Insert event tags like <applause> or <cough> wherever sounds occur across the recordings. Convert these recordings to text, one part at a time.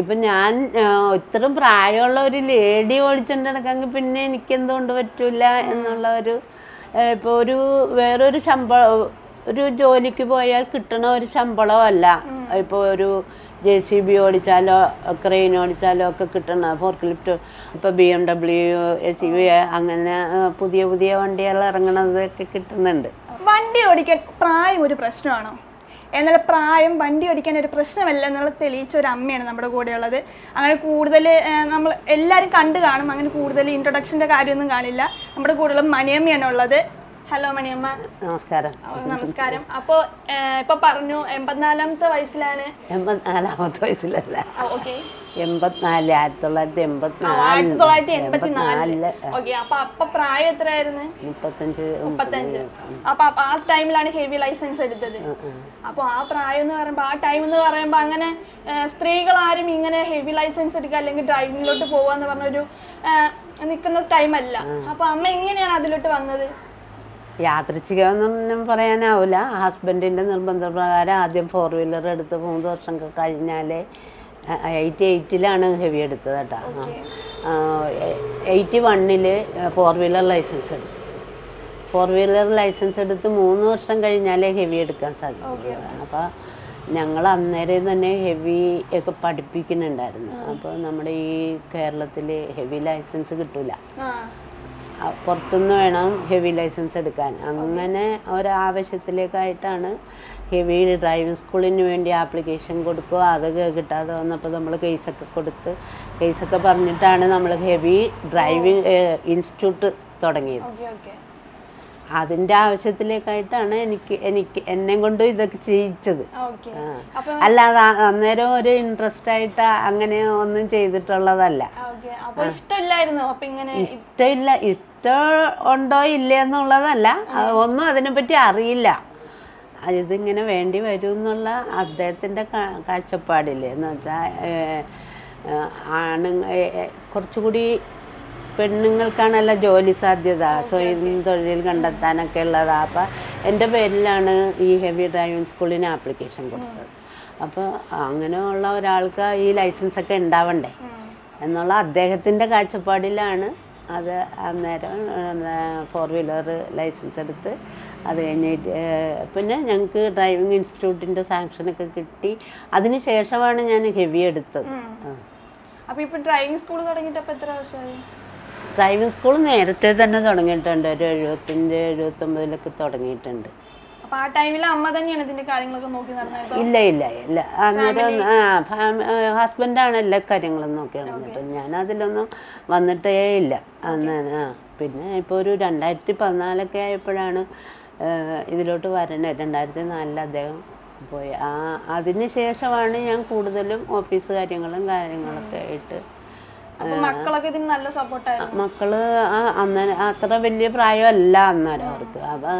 ഇപ്പൊ ഞാൻ ഇത്ര പ്രായമുള്ള ഒരു ലേഡി ഓടിച്ചോണ്ട് നടക്കാമെങ്കിൽ പിന്നെ എനിക്ക് എന്തുകൊണ്ട് പറ്റില്ല എന്നുള്ള ഒരു ഇപ്പോൾ ഇപ്പൊ ഒരു വേറൊരു ശമ്പളം ഒരു ജോലിക്ക് പോയാൽ കിട്ടണ ഒരു ശമ്പളമല്ല. ഇപ്പൊ ഒരു ജെ സി ബി ഓടിച്ചാലോ ക്രെയിൻ ഓടിച്ചാലോ ഒക്കെ കിട്ടണ ഫോർക്ക് ലിഫ്റ്റ് ഇപ്പൊ B M W S U അങ്ങനെ പുതിയ പുതിയ വണ്ടികൾ ഇറങ്ങണതൊക്കെ കിട്ടുന്നുണ്ട്. വണ്ടി ഓടിക്കാൻ പ്രായം ഒരു പ്രശ്നമാണോ? എന്നാൽ പ്രായം വണ്ടി ഓടിക്കാൻ ഒരു പ്രശ്നമല്ല എന്നുള്ള തെളിയിച്ച ഒരു അമ്മയാണ് നമ്മുടെ കൂടെയുള്ളത്. അങ്ങനെ കൂടുതൽ നമ്മൾ എല്ലാവരും കണ്ടു കാണും. അങ്ങനെ കൂടുതൽ ഇൻട്രൊഡക്ഷന്റെ കാര്യമൊന്നും കാണില്ല. നമ്മുടെ കൂടെയുള്ള മണിയമ്മയാണ് ഉള്ളത് ഹലോ മണിയമ്മ. നമസ്കാരം. നമസ്കാരം. അപ്പോ ഇപ്പൊ പറഞ്ഞു എൺപത്തിനാലാമത്തെ വയസ്സിലാണ്. എൺപത്തിനാലാമത്തെ വയസ്സിലല്ല. ഓക്കെ. എൺപത്തിനാല് ആയിരത്തി തൊള്ളായിരത്തി എൺപത്തിനാല് എൺപത്തിനാലിൽ. ഓക്കെ അപ്പൊ അപ്പൊ പ്രായം എത്രയായിരുന്നു? മുപ്പത്തഞ്ച് മുപ്പത്തഞ്ച്. അപ്പൊ ആ ടൈമിലാണ് ഹെവി ലൈസൻസ് എടുത്തത്. അപ്പൊ ആ പ്രായം എന്ന് പറയുമ്പോ ആ ടൈം എന്ന് പറയുമ്പോ അങ്ങനെ സ്ത്രീകൾ ആരും ഇങ്ങനെ ഹെവി ലൈസൻസ് എടുക്കുക അല്ലെങ്കിൽ ഡ്രൈവിംഗിലോട്ട് പോവാന്ന് പറഞ്ഞൊരു നിൽക്കുന്ന ടൈമല്ല. അപ്പൊ അമ്മ എങ്ങനെയാണ് അതിലോട്ട് വന്നത്? യാത്രിച്ചികമെന്നൊന്നും പറയാനാവില്ല ഹസ്ബൻഡിന്റെ നിർബന്ധപ്രകാരം ആദ്യം ഫോർ വീലർ എടുത്ത് മൂന്ന് വർഷം കഴിഞ്ഞാലേ എയ്റ്റി എയ്റ്റിലാണ് ഹെവി എടുത്തത് കേട്ടോ. എയ്റ്റി വണ്ണിൽ ഫോർ വീലർ ലൈസൻസ് എടുത്തു. ഫോർ വീലർ ലൈസൻസ് എടുത്ത് മൂന്ന് വർഷം കഴിഞ്ഞാലേ ഹെവി എടുക്കാൻ സാധിക്കും അപ്പോൾ ഞങ്ങൾ അന്നേരം തന്നെ ഹെവി ഒക്കെ പഠിപ്പിക്കുന്നുണ്ടായിരുന്നു. അപ്പോൾ നമ്മുടെ ഈ കേരളത്തിൽ ഹെവി ലൈസൻസ് കിട്ടൂല. പുറത്തുനിന്ന് വേണം ഹെവി ലൈസൻസ് എടുക്കാൻ. അങ്ങനെ ഒരാവശ്യത്തിലേക്കായിട്ടാണ് ഹെവി ഡ്രൈവിംഗ് സ്കൂളിന് വേണ്ടി ആപ്ലിക്കേഷൻ കൊടുക്കുക. അത് കിട്ടാതെ വന്നപ്പോൾ നമ്മൾ കേസൊക്കെ കൊടുത്ത് കേസൊക്കെ പറഞ്ഞിട്ടാണ് നമ്മൾ ഹെവി ഡ്രൈവിംഗ് ഇൻസ്റ്റിറ്റ്യൂട്ട് തുടങ്ങിയത്. ഓക്കെ ആവശ്യത്തിലേക്കായിട്ടാണ് എനിക്ക് എനിക്ക് എന്നെ കൊണ്ട് ഇതൊക്കെ ചെയ്യിച്ചത്. അല്ലാതെ അന്നേരം ഒരു ഇൻട്രസ്റ്റ് ആയിട്ട് അങ്ങനെ ഒന്നും ചെയ്തിട്ടുള്ളതല്ല. ഇഷ്ടമില്ല ഇഷ്ടം ഉണ്ടോ ഇല്ല എന്നുള്ളതല്ല. ഒന്നും അതിനെപ്പറ്റി അറിയില്ല. ഇതിങ്ങനെ വേണ്ടി വരും എന്നുള്ള അദ്ദേഹത്തിന്റെ കാഴ്ചപ്പാടില്ലേ? എന്ന് വെച്ചാൽ ആണ് കുറച്ചുകൂടി പെണ്ണുങ്ങൾക്കാണല്ലോ ജോലി സാധ്യത. സ്വയം തൊഴിൽ കണ്ടെത്താനൊക്കെ ഉള്ളത്. അപ്പം എന്റെ പേരിലാണ് ഈ ഹെവി ഡ്രൈവിംഗ് സ്കൂളിന് ആപ്ലിക്കേഷൻ കൊടുത്തത്. അപ്പോൾ അങ്ങനെയുള്ള ഒരാൾക്ക് ഈ ലൈസൻസ് ഒക്കെ ഉണ്ടാവണ്ടേ? എന്നുള്ള അദ്ദേഹത്തിന്റെ കാഴ്ചപ്പാടിലാണ് അത് അന്നേരം ഫോർ വീലർ ലൈസൻസ് എടുത്ത് അത് കഴിഞ്ഞിട്ട് പിന്നെ ഞങ്ങൾക്ക് ഡ്രൈവിംഗ് ഇൻസ്റ്റിറ്റ്യൂട്ടിന്റെ സാങ്ഷനൊക്കെ കിട്ടി. അതിന് ശേഷമാണ് ഞാൻ ഹെവി എടുത്തത്. അപ്പോൾ ഇപ്പോൾ ഇപ്പൊ ഡ്രൈവിംഗ് സ്കൂൾ തുടങ്ങിയിട്ട് അപ്പോൾ എത്ര വർഷമായി? ഡ്രൈവിംഗ് സ്കൂൾ നേരത്തെ തന്നെ തുടങ്ങിയിട്ടുണ്ട്. ഒരു എഴുപത്തിന്റെ എഴുപത്തൊമ്പതിലൊക്കെ തുടങ്ങിയിട്ടുണ്ട്. അപ്പൊ ആ ടൈമിൽ അമ്മ തന്നെയാണ് ഇതിന്റെ കാര്യങ്ങളൊക്കെ നോക്കി നടന്നത് ഇല്ല ഇല്ല ഇല്ല. അന്നേരം ആ ഹസ്ബൻഡാണ് എല്ലാ കാര്യങ്ങളും നോക്കി നടന്നിട്ട് ഞാൻ അതിലൊന്നും വന്നിട്ടേ ഇല്ല. അന്ന് ആ പിന്നെ ഇപ്പോൾ ഒരു രണ്ടായിരത്തി പതിനാലൊക്കെ ആയപ്പോഴാണ് ഇതിലോട്ട് വരണത്. രണ്ടായിരത്തി നാലിൽ അദ്ദേഹം പോയി. ആ അതിന് ശേഷമാണ് ഞാൻ കൂടുതലും ഓഫീസ് കാര്യങ്ങളും കാര്യങ്ങളൊക്കെ ആയിട്ട് മക്കളൊക്കെ ഇതിന് നല്ല സപ്പോർട്ടായിരുന്നു. മക്കൾ അന്നേരം അത്ര വലിയ പ്രായമല്ല അന്നേരം അവർക്ക്. അപ്പം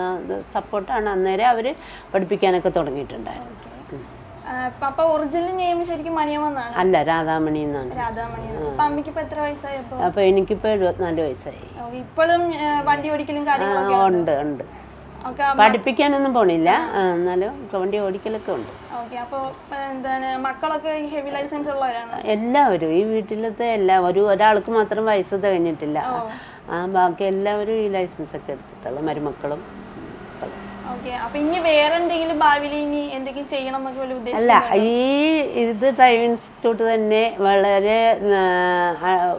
സപ്പോർട്ടാണ്. അന്നേരം അവർ പഠിപ്പിക്കാനൊക്കെ തുടങ്ങിയിട്ടുണ്ടായിരുന്നു. പപ്പ ഒറിജിനൽ നെയിം ശരിക്കും മണിയമ്മന്നാണ്. അല്ല രാധാമണി എന്നാണ്. രാധാമണി. അപ്പൊ അമ്മയ്ക്ക് ഇപ്പൊ എത്ര വയസ്സായി അപ്പൊ? അപ്പോൾ എനിക്കിപ്പോൾ എഴുപത്തിനാല് വയസ്സായി. ഇപ്പോഴും വണ്ടി ഓടിക്കലും കാര്യങ്ങളൊക്കെ ഉണ്ട് ഉണ്ട്. പഠിപ്പിക്കാനൊന്നും പോണില്ല. എന്നാലും വണ്ടി ഓടിക്കലൊക്കെ ഉണ്ട്. മക്കളൊക്കെ ഹെവി ലൈസൻസ് ഉള്ളവരാണ്? എല്ലാവരും ഈ വീട്ടിലത്തെ എല്ലാ ഒരു ഒരാൾക്ക് മാത്രം വയസ്സ് തികഞ്ഞിട്ടില്ല. ആ ബാക്കി എല്ലാവരും ഈ ലൈസൻസ് ഒക്കെ എടുത്തിട്ടുള്ള മരുമക്കളും ഇനി വേറെ എന്തെങ്കിലും ഭാവിയിൽ ഇനി എന്തെങ്കിലും ചെയ്യണം എന്നൊക്കെ ഉദ്ദേശം അല്ല ഈ ഇത് ഡ്രൈവിംഗ് ഇൻസ്റ്റിറ്റ്യൂട്ട് തന്നെ വളരെ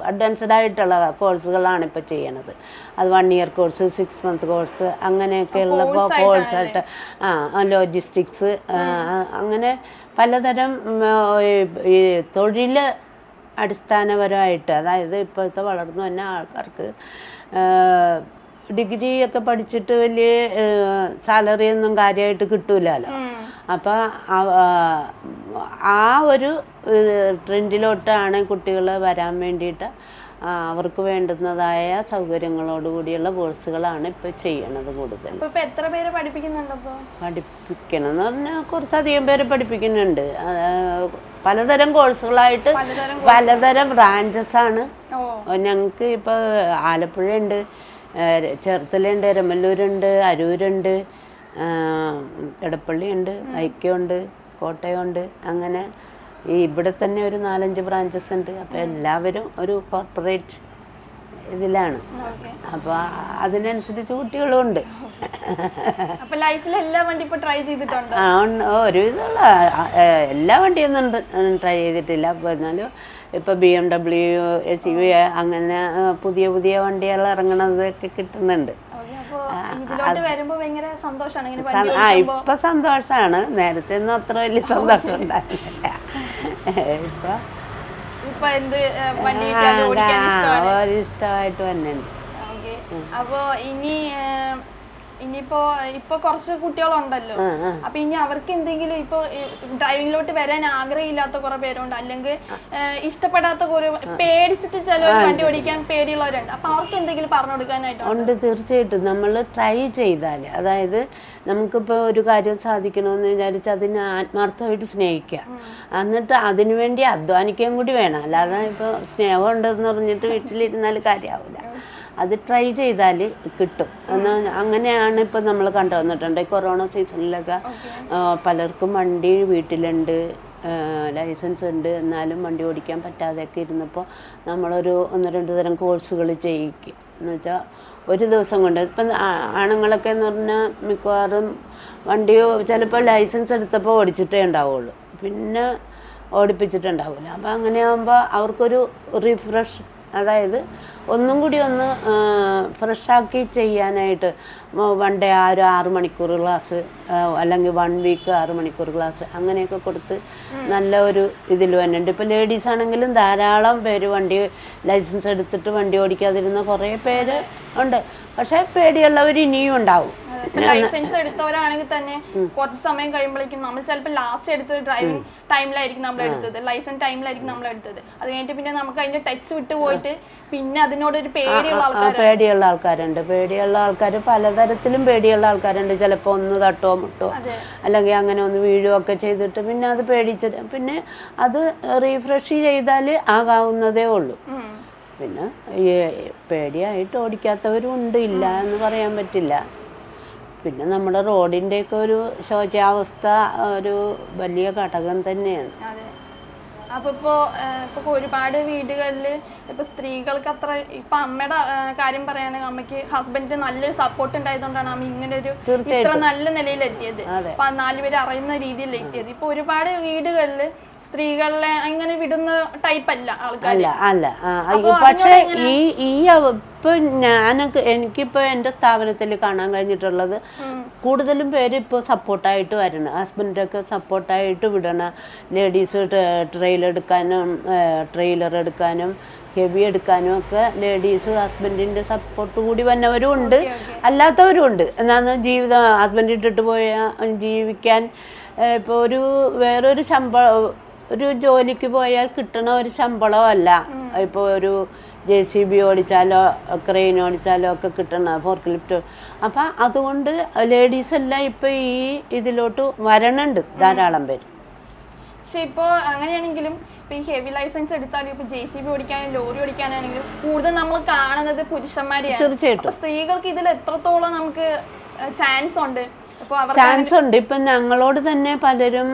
അഡ്വാൻസ്ഡ് ആയിട്ടുള്ള കോഴ്സുകളാണ് ഇപ്പോൾ ചെയ്യണത്. അത് one year course six month course അങ്ങനെയൊക്കെയുള്ള കോഴ്സായിട്ട് ആ ലോജിസ്റ്റിക്സ് അങ്ങനെ പലതരം ഈ- ഈ തൊഴിൽ അടിസ്ഥാനപരമായിട്ട് അതായത് ഇപ്പോഴത്തെ വളർന്നു വന്ന ആൾക്കാർക്ക് ഡിഗ്രി ഒക്കെ പഠിച്ചിട്ട് വലിയ സാലറി ഒന്നും കാര്യമായിട്ട് കിട്ടൂലല്ലോ. അപ്പോൾ ആ ഒരു ട്രെൻഡിലോട്ടാണ് കുട്ടികൾ വരാൻ വേണ്ടിയിട്ട് അവർക്ക് വേണ്ടുന്നതായ സൗകര്യങ്ങളോടുകൂടിയുള്ള കോഴ്സുകളാണ് ഇപ്പൊ ചെയ്യണത് കൂടുതൽ. അപ്പൊ എത്ര പേര് പഠിപ്പിക്കുന്നുണ്ട് അപ്പൊ പഠിപ്പിക്കണം എന്ന് പറഞ്ഞാൽ കുറച്ചധികം പേര് പഠിപ്പിക്കുന്നുണ്ട്. പലതരം കോഴ്സുകളായിട്ട് പലതരം ബ്രാഞ്ചസ് ആണ്. ഞങ്ങൾക്ക് ഇപ്പൊ ആലപ്പുഴയുണ്ട് ഏഹ് ചേർത്തലയുണ്ട് എരമല്ലൂരുണ്ട് അരൂരുണ്ട് എടപ്പള്ളിയുണ്ട് ഐക്യമുണ്ട് കോട്ടയമുണ്ട് അങ്ങനെ ഈ ഇവിടെ തന്നെ ഒരു നാലഞ്ച് ബ്രാഞ്ചസ് ഉണ്ട്. അപ്പോൾ എല്ലാവരും ഒരു കോർപ്പറേറ്റ് ഇതിലാണ്. അപ്പോൾ അതിനനുസരിച്ച് കുട്ടികളും ഉണ്ട്. അപ്പൊ ലൈഫിൽ എല്ലാ വണ്ടി ഇപ്പൊ ട്രൈ ചെയ്തിട്ടുണ്ട്? ആ ഉണ്ട്. ഒരുവിധമുള്ള എല്ലാ വണ്ടിയൊന്നും ട്രൈ ചെയ്തിട്ടില്ല. എന്നാലും ഇപ്പൊ B M W S U അങ്ങനെ പുതിയ പുതിയ വണ്ടികൾ ഇറങ്ങണതൊക്കെ കിട്ടുന്നുണ്ട്. അപ്പൊ ആ ഇപ്പൊ സന്തോഷാണ്. നേരത്തെ ഒന്നും അത്ര വലിയ സന്തോഷം ഉണ്ടായിരുന്നില്ല. ഇപ്പൊ ഇഷ്ടമായിട്ട് തന്നെ ഉണ്ട് ഓക്കെ ഇനി ഇനിയിപ്പോ ഇപ്പൊ കുറച്ച് കുട്ടികളുണ്ടല്ലോ. അപ്പൊ ഇനി അവർക്ക് എന്തെങ്കിലും ഇപ്പൊ ഡ്രൈവിംഗിലോട്ട് വരാൻ ആഗ്രഹമില്ലാത്ത കുറെ പേരുണ്ട്. അല്ലെങ്കിൽ ഇഷ്ടപ്പെടാത്ത കുറെ പേടിച്ചിട്ട് ചിലവർ വണ്ടി ഓടിക്കാൻ പേടിയുള്ളവരുണ്ട്. അപ്പൊ അവർക്ക് എന്തെങ്കിലും പറഞ്ഞു കൊടുക്കാനായിട്ട്? ഉണ്ട് തീർച്ചയായിട്ടും. നമ്മൾ ട്രൈ ചെയ്താൽ അതായത് നമുക്കിപ്പോൾ ഒരു കാര്യം സാധിക്കണമെന്ന് വിചാരിച്ച് അതിനെ ആത്മാർത്ഥമായിട്ട് സ്നേഹിക്കുക. എന്നിട്ട് അതിനുവേണ്ടി അധ്വാനിക്കാൻ കൂടി വേണം. അല്ലാതെ ഇപ്പോൾ സ്നേഹം ഉണ്ടെന്ന് പറഞ്ഞിട്ട് വീട്ടിലിരുന്നാൽ കാര്യമാവില്ല അത് ട്രൈ ചെയ്താൽ കിട്ടും. എന്ന് അങ്ങനെയാണ് ഇപ്പം നമ്മൾ കണ്ടു വന്നിട്ടുണ്ട്. കൊറോണ സീസണിലൊക്കെ പലർക്കും വണ്ടി വീട്ടിലുണ്ട് ലൈസൻസ് ഉണ്ട്. എന്നാലും വണ്ടി ഓടിക്കാൻ പറ്റാതെയൊക്കെ ഇരുന്നപ്പോൾ നമ്മളൊരു ഒന്ന് രണ്ട് തരം കോഴ്സുകൾ ചെയ്യിക്കും. എന്ന് വെച്ചാൽ ഒരു ദിവസം കൊണ്ട്. ഇപ്പം ആണുങ്ങളൊക്കെ എന്ന് പറഞ്ഞാൽ മിക്കവാറും വണ്ടിയോ ചിലപ്പോൾ ലൈസൻസ് എടുത്തപ്പോൾ ഓടിച്ചിട്ടേ ഉണ്ടാവുള്ളൂ. പിന്നെ ഓടിപ്പിച്ചിട്ടുണ്ടാവില്ല അപ്പോൾ അങ്ങനെയാകുമ്പോൾ അവർക്കൊരു റിഫ്രഷ് അതായത് ഒന്നും കൂടി ഒന്ന് ഫ്രഷാക്കി ചെയ്യാനായിട്ട് വൺ ഡേ ആ ഒരു ആറ് മണിക്കൂർ ക്ലാസ് അല്ലെങ്കിൽ വൺ വീക്ക് ആറ് മണിക്കൂർ ക്ലാസ് അങ്ങനെയൊക്കെ കൊടുത്ത് നല്ല ഒരു ഇതിൽ വന്നിട്ടുണ്ട്. ഇപ്പോൾ ലേഡീസ് ആണെങ്കിലും ധാരാളം പേര് വണ്ടി ലൈസൻസ് എടുത്തിട്ട് വണ്ടി ഓടിക്കാതിരുന്ന കുറേ പേര് ഉണ്ട്. പക്ഷേ പേടിയുള്ളവർ ഇനിയും ഉണ്ടാവും. ലൈസൻസ് എടുത്തവരാണെങ്കിൽ തന്നെ കുറച്ച് സമയം കഴിയുമ്പോഴേക്കും നമ്മൾ ചിലപ്പോൾ ലാസ്റ്റ് എടുത്തത് ഡ്രൈവിംഗ് ടൈമിലായിരിക്കും നമ്മൾ എടുത്തത്. ലൈസൻസ് ടൈമിലായിരിക്കും നമ്മൾ എടുത്തത്. അത് കഴിഞ്ഞിട്ട് പിന്നെ നമുക്ക് അതിന്റെ ടച്ച് വിട്ട് പോയിട്ട് പിന്നെ അതിനോട് ഒരു പേടിയുള്ള ആൾക്കാർ പേടിയുള്ള ആൾക്കാരുണ്ട്. പേടിയുള്ള ആൾക്കാർ പലതരത്തിലും പേടിയുള്ള ആൾക്കാരുണ്ട്. ചിലപ്പോൾ ഒന്ന് തട്ടോ മുട്ടോ അല്ലെങ്കിൽ അങ്ങനെ ഒന്ന് വീഴുകയൊക്കെ ചെയ്തിട്ട് പിന്നെ അത് പേടിച്ചിട്ട് പിന്നെ അത് റീഫ്രഷ് ചെയ്താൽ ആകാവുന്നതേ ഉള്ളൂ. പിന്നെ പേടിയായിട്ട് ഓടിക്കാത്തവരും ഉണ്ട്. ഇല്ല എന്ന് പറയാൻ പറ്റില്ല. പിന്നെ നമ്മുടെ റോഡിന്റെയൊക്കെ ഒരു ശോചാവസ്ഥ ഒരു വലിയ ഘടകം തന്നെയാണ്. അപ്പൊ ഇപ്പോ ഇപ്പൊ ഒരുപാട് വീടുകളിൽ ഇപ്പൊ സ്ത്രീകൾക്ക് അത്ര ഇപ്പൊ അമ്മയുടെ കാര്യം പറയുകയാണെങ്കിൽ അമ്മയ്ക്ക് ഹസ്ബൻഡിന് നല്ലൊരു സപ്പോർട്ട് ഉണ്ടായതുകൊണ്ടാണ് അമ്മ ഇങ്ങനെ ഒരു ഇത്ര നല്ല നിലയിൽ എത്തിയത്. അപ്പൊ നാലുപേര് അറിയുന്ന രീതിയിൽ എത്തിയത്. ഇപ്പൊ ഒരുപാട് വീടുകളിൽ സ്ത്രീകളെ അങ്ങനെ വിടുന്ന ടൈപ്പ് അല്ല ആൾക്കാർ പക്ഷേ ഈ ഈ അവ- ഇപ്പൊ ഞാനൊക്കെ എനിക്കിപ്പോൾ എന്റെ സ്ഥാപനത്തിൽ കാണാൻ കഴിഞ്ഞിട്ടുള്ളത് കൂടുതലും പേര് ഇപ്പോൾ സപ്പോർട്ടായിട്ട് വരണം. ഹസ്ബൻഡൊക്കെ സപ്പോർട്ടായിട്ട് വിടണം. ലേഡീസ് ട്രെയിൽ എടുക്കാനും ട്രെയിലർ എടുക്കാനും ഹെവി എടുക്കാനും ഒക്കെ ലേഡീസ് ഹസ്ബൻഡിന്റെ സപ്പോർട്ട് കൂടി വന്നവരും ഉണ്ട്. അല്ലാത്തവരും ഉണ്ട്. എന്നാന്ന് ജീവിതം ഹസ്ബൻഡ് ഇട്ടിട്ട് പോയ ജീവിക്കാൻ ഇപ്പോൾ ഒരു വേറൊരു ശമ്പളം ഒരു ജോലിക്ക് പോയാൽ കിട്ടണ ഒരു ശമ്പളമല്ല. ഇപ്പോൾ ഒരു ജെ സി ബി ഓടിച്ചാലോ ക്രെയിൻ ഓടിച്ചാലോ ഒക്കെ കിട്ടണ ഫോർക്ക് ലിഫ്റ്റ് അപ്പം അതുകൊണ്ട് ലേഡീസ് എല്ലാം ഇപ്പം ഈ ഇതിലോട്ട് വരണുണ്ട് ധാരാളം പേര്. പക്ഷെ ഇപ്പോൾ അങ്ങനെയാണെങ്കിലും ഇപ്പം ഈ ഹെവി ലൈസൻസ് എടുത്താലും ഇപ്പോൾ ജെ സി ബി ഓടിക്കാനും ലോറി ഓടിക്കാനാണെങ്കിലും കൂടുതൽ നമ്മൾ കാണുന്നത് പുരുഷന്മാരെയാണ്. തീർച്ചയായിട്ടും. സ്ത്രീകൾക്ക് ഇതിൽ എത്രത്തോളം നമുക്ക് ചാൻസ് ഉണ്ട്? ചാൻസ് ഉണ്ട്. ഇപ്പം ഞങ്ങളോട് തന്നെ പലരും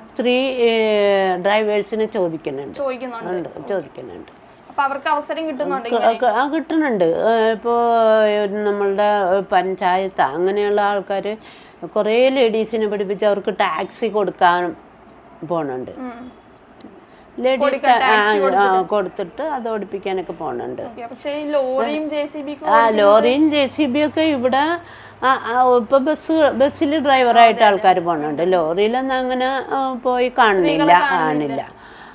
സ്ത്രീ ഡ്രൈവേഴ്സിനെ ചോദിക്കുന്നുണ്ട്. ചോദിക്കുന്നുണ്ട്. ചോദിക്കുന്നുണ്ട്. അപ്പൊ അവർക്ക് അവസരം കിട്ടുന്നുണ്ട് ആ കിട്ടുന്നുണ്ട്. ഇപ്പോൾ നമ്മളുടെ പഞ്ചായത്ത് അങ്ങനെയുള്ള ആൾക്കാർ കുറേ ലേഡീസിനെ പഠിപ്പിച്ച് അവർക്ക് ടാക്സി കൊടുക്കാൻ പോണുണ്ട്. ലേഡീസ് കൊടുത്തിട്ട്. അത് ഓടിപ്പിക്കാനൊക്കെ പോണുണ്ട്. ആ ലോറിയും ജെ സി ബി ഒക്കെ ഇവിടെ ഇപ്പൊ ബസ് ബസ്സിൽ ഡ്രൈവറായിട്ട് ആൾക്കാർ പോണുണ്ട്. ലോറിയിലൊന്നും അങ്ങനെ പോയി കാണുന്നില്ല. കാണില്ല.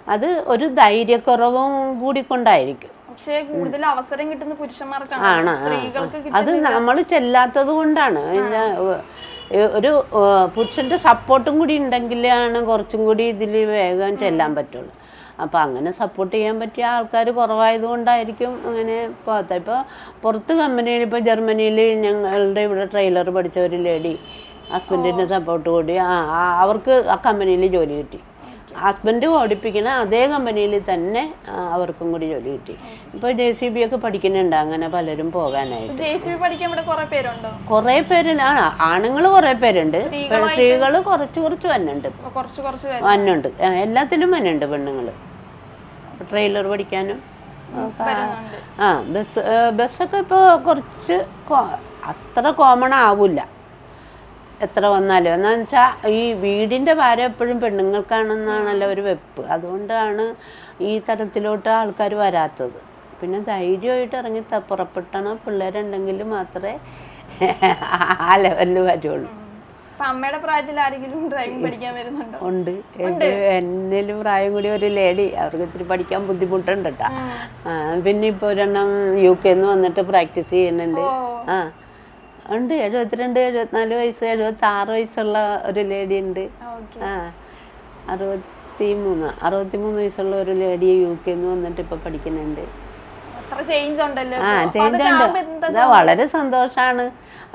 അത് ഒരു ധൈര്യക്കുറവും കൂടി കൊണ്ടായിരിക്കും. പക്ഷെ കൂടുതൽ അവസരം കിട്ടുന്ന പുരുഷന്മാർക്കാണ് സ്ത്രീകൾക്ക്. അത് നമ്മൾ ചെല്ലാത്തത് കൊണ്ടാണ്. ഒരു പുരുഷന്റെ സപ്പോർട്ടും കൂടി ഉണ്ടെങ്കിലാണ് കുറച്ചും കൂടി ഇതിൽ വേഗം ചെല്ലാൻ പറ്റുള്ളൂ. അപ്പോൾ അങ്ങനെ സപ്പോർട്ട് ചെയ്യാൻ പറ്റിയ ആൾക്കാർ കുറവായത് കൊണ്ടായിരിക്കും അങ്ങനെ പോകാത്ത ഇപ്പോൾ പുറത്ത് കമ്പനിയിൽ ഇപ്പോൾ ജർമ്മനിയിൽ ഞങ്ങളുടെ ഇവിടെ ട്രെയിലർ പഠിച്ച ഒരു ലേഡി ഹസ്ബൻഡിന്റെ സപ്പോർട്ട് കൂടി. ആ ആ, അവർക്ക് ആ കമ്പനിയിൽ ജോലി കിട്ടി. ഹസ്ബൻഡ് ഓടിപ്പിക്കുന്ന അതേ കമ്പനിയിൽ തന്നെ അവർക്കും കൂടി ജോലി കിട്ടി. ഇപ്പോൾ ജെ സി ബി ഒക്കെ പഠിക്കുന്നുണ്ട് അങ്ങനെ പലരും പോകാനായിട്ട്. ജെ സി ബി പഠിക്കാൻ ഇവിടെ കുറേ പേരുണ്ടോ? കുറേ പേര് ആണുങ്ങൾ കുറേ പേരുണ്ട്. സ്ത്രീകൾ കുറച്ച് കുറച്ച് വന്നുണ്ട് കുറച്ച് കുറച്ച് വന്നുണ്ട് എല്ലാത്തിനും വന്നുണ്ട് പെണ്ണുങ്ങൾ. ട്രെയിലർ പഠിക്കാനും ആ ബസ് ബസ്സൊക്കെ ഇപ്പോൾ കുറച്ച് അത്ര കോമൺ ആവില്ല. എത്ര വന്നാലും. എന്നാന്ന് വെച്ചാൽ ഈ വീടിന്റെ ഭാരം എപ്പോഴും പെണ്ണുങ്ങൾക്കാണെന്നാണല്ലോ ഒരു വെപ്പ്. അതുകൊണ്ടാണ് ഈ തരത്തിലോട്ട് ആൾക്കാർ വരാത്തത്. പിന്നെ ധൈര്യമായിട്ട് ഇറങ്ങി പുറപ്പെട്ടണം പിള്ളേരുണ്ടെങ്കിൽ മാത്രമേ ആ ലെവലിൽ വരുള്ളൂ. അമ്മയുടെ പ്രായത്തിൽ ആരെങ്കിലും ഡ്രൈവിംഗ് പഠിക്കാൻ വരുന്നുണ്ടോ? ഉണ്ട്. എന്നിലും പ്രായം കൂടി ഒരു ലേഡി. അവർക്ക് ഇത്തിരി പഠിക്കാൻ ബുദ്ധിമുട്ടുണ്ട് കേട്ടാ പിന്നെ ഇപ്പോൾ ഒരെണ്ണം യു കെന്ന് വന്നിട്ട് പ്രാക്ടീസ് ചെയ്യുന്നുണ്ട്. ആ ഉണ്ട്. എഴുപത്തിരണ്ട് എഴുപത്തിനാല് വയസ്സ് എഴുപത്തി ആറ് വയസ്സുള്ള ഒരു ലേഡി ഉണ്ട്. ആ അറുപത്തി മൂന്ന് അറുപത്തി മൂന്ന് വയസ്സുള്ള ഒരു ലേഡി യു കെന്ന് വന്നിട്ട് ഇപ്പൊ പഠിക്കുന്നുണ്ട്. ചേഞ്ച് ഉണ്ടല്ലോ. ആ ചേഞ്ച് ഉണ്ട്? വളരെ സന്തോഷാണ്.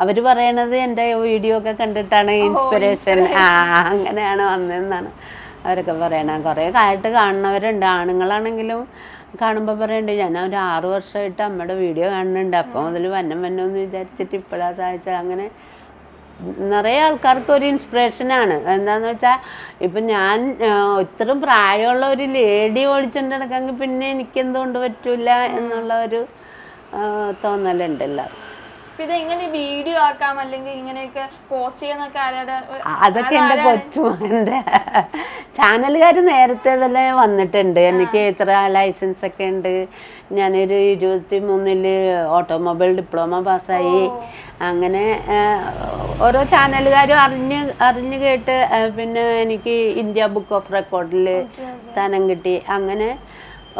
അവർ പറയണത് എന്റെ വീഡിയോ ഒക്കെ കണ്ടിട്ടാണ് ഇൻസ്പിറേഷൻ ആ അങ്ങനെയാണ് വന്നതെന്നാണ് അവരൊക്കെ പറയണത്. കുറേ കാലത്ത് കാണുന്നവരുണ്ട്. ആണുങ്ങളാണെങ്കിലും കാണുമ്പോൾ പറയുന്നുണ്ട് ഞാൻ ഒരു ആറു വർഷമായിട്ട് അമ്മയുടെ വീഡിയോ കാണുന്നുണ്ട്. അപ്പം മുതൽ വന്നം വന്നം എന്ന് വിചാരിച്ചിട്ട് ഇപ്പോഴാ സാധിച്ചത്. അങ്ങനെ നിറയെ ആൾക്കാർക്ക് ഒരു ഇൻസ്പിറേഷനാണ് എന്താന്ന് വെച്ചാൽ ഇപ്പം ഞാൻ ഇത്രയും പ്രായമുള്ള ഒരു ലേഡി ഓടിച്ചുകൊണ്ട് നടക്കാമെങ്കിൽ പിന്നെ എനിക്ക് എന്തുകൊണ്ട് പറ്റൂല എന്നുള്ള ഒരു തോന്നലുണ്ട് എല്ലാവർക്കും. ഇത് വീഡിയോ ആക്കാം അല്ലെങ്കിൽ ഇങ്ങനെയൊക്കെ പോസ്റ്റ് ചെയ്യുന്നൊക്കെ ആരാടെ അതൊക്കെ എന്റെ കൊച്ചുമകന്റെ ചാനലുകാർ നേരത്തെ തന്നെ വന്നിട്ടുണ്ട്. എനിക്ക് ഇത്ര ലൈസൻസ് ഒക്കെ ഉണ്ട്. ഞാനൊരു ഇരുപത്തി മൂന്നിൽ ഓട്ടോമൊബൈൽ ഡിപ്ലോമ പാസ്സായി അങ്ങനെ ഓരോ ചാനലുകാരും അറിഞ്ഞ് അറിഞ്ഞു കേട്ട് പിന്നെ എനിക്ക് ഇന്ത്യ ബുക്ക് ഓഫ് റെക്കോർഡിൽ സ്ഥാനം കിട്ടി. അങ്ങനെ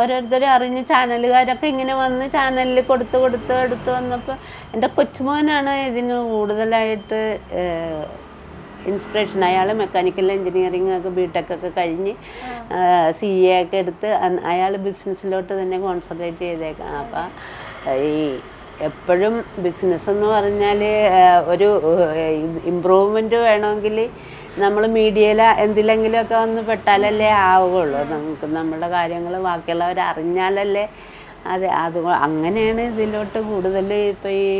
ഓരോരുത്തരും അറിഞ്ഞ് ചാനലുകാരൊക്കെ ഇങ്ങനെ വന്ന് ചാനലിൽ കൊടുത്ത് കൊടുത്ത് എടുത്ത് വന്നപ്പോൾ എന്റെ കൊച്ചുമോനാണ് ഇതിന് കൂടുതലായിട്ട് ഇൻസ്പിറേഷൻ അയാൾ മെക്കാനിക്കൽ എഞ്ചിനീയറിംഗ് ഒക്കെ ബിടെക് ഒക്കെ കഴിഞ്ഞ് സി എ ഒക്കെ എടുത്ത് അയാൾ ബിസിനസ്സിലോട്ട് തന്നെ കോൺസെൻട്രേറ്റ് ചെയ്തേക്കാം. അപ്പം ഈ എപ്പോഴും ബിസിനസ് എന്ന് പറഞ്ഞാൽ ഒരു ഇമ്പ്രൂവ്മെന്റ് വേണമെങ്കിൽ നമ്മൾ മീഡിയയിൽ എന്തിലെങ്കിലുമൊക്കെ ഒന്ന് പെട്ടാലല്ലേ ആവുകയുള്ളൂ. നമുക്ക് നമ്മുടെ കാര്യങ്ങൾ ബാക്കിയുള്ളവർ അറിഞ്ഞാലല്ലേ അതെ അത് അങ്ങനെയാണ് ഇതിലോട്ട് കൂടുതൽ ഇപ്പോൾ ഈ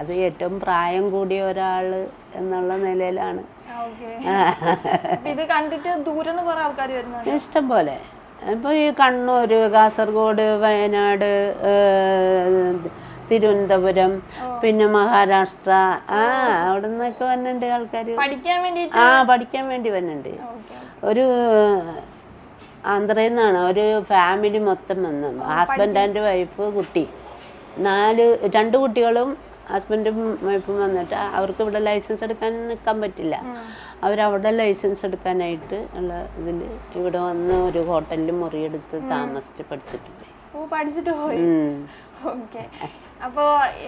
അത് ഏറ്റവും പ്രായം കൂടിയ ഒരാൾ എന്നുള്ള നിലയിലാണ്. <laughs> ഇത് കണ്ടിട്ട് ദൂരം ഇഷ്ടം പോലെ. ഇപ്പോൾ ഈ കണ്ണൂർ കാസർഗോഡ് വയനാട് തിരുവനന്തപുരം പിന്നെ മഹാരാഷ്ട്ര ആ അവിടെ നിന്നൊക്കെ വന്നിട്ടുണ്ട് ആൾക്കാർ പഠിക്കാൻ വേണ്ടി ആ പഠിക്കാൻ വേണ്ടി വന്നിട്ടുണ്ട് ഒരു ആന്ധ്രയിൽ നിന്നാണ് ഒരു ഫാമിലി മൊത്തം വന്നു. ഹസ്ബൻഡ് ആൻഡ് വൈഫ് കുട്ടി. നാല് രണ്ട് കുട്ടികളും ഹസ്ബൻഡും വൈഫും വന്നിട്ട് അവർക്ക് ഇവിടെ ലൈസൻസ് എടുക്കാൻ നിൽക്കാൻ പറ്റില്ല. അവരവിടെ ലൈസൻസ് എടുക്കാനായിട്ട് ഉള്ള ഇതിൽ ഇവിടെ വന്ന് ഒരു ഹോട്ടലിൽ മുറിയെടുത്ത് താമസിച്ച് പഠിച്ചിട്ട് പോയി പഠിച്ചിട്ട് പോയി. ഓക്കെ അപ്പോ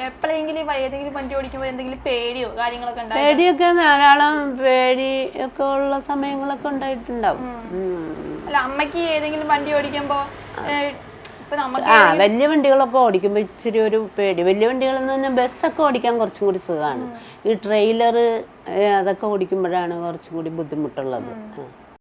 എപ്പോഴെങ്കിലും ഏതെങ്കിലും വണ്ടി ഓടിക്കുമ്പോൾ എന്തെങ്കിലും പേടിയോ കാര്യങ്ങളൊക്കെ ഉണ്ടാവും പേടിയൊക്കെ ധാരാളം പേടി ഒക്കെ ഉള്ള സമയങ്ങളൊക്കെ ഉണ്ടായിട്ടുണ്ടാവും. അല്ല അമ്മയ്ക്ക് ഏതെങ്കിലും വണ്ടി ഓടിക്കുമ്പോ ആ വലിയ വണ്ടികളൊക്കെ ഓടിക്കുമ്പോൾ ഇച്ചിരി ഒരു പേടി. വലിയ വണ്ടികളെന്ന് പറഞ്ഞാൽ ബസ്സൊക്കെ ഓടിക്കാൻ കുറച്ചും കൂടി സുഖമാണ്. ഈ ട്രെയിലർ അതൊക്കെ ഓടിക്കുമ്പോഴാണ് കുറച്ചും കൂടി ബുദ്ധിമുട്ടുള്ളത്.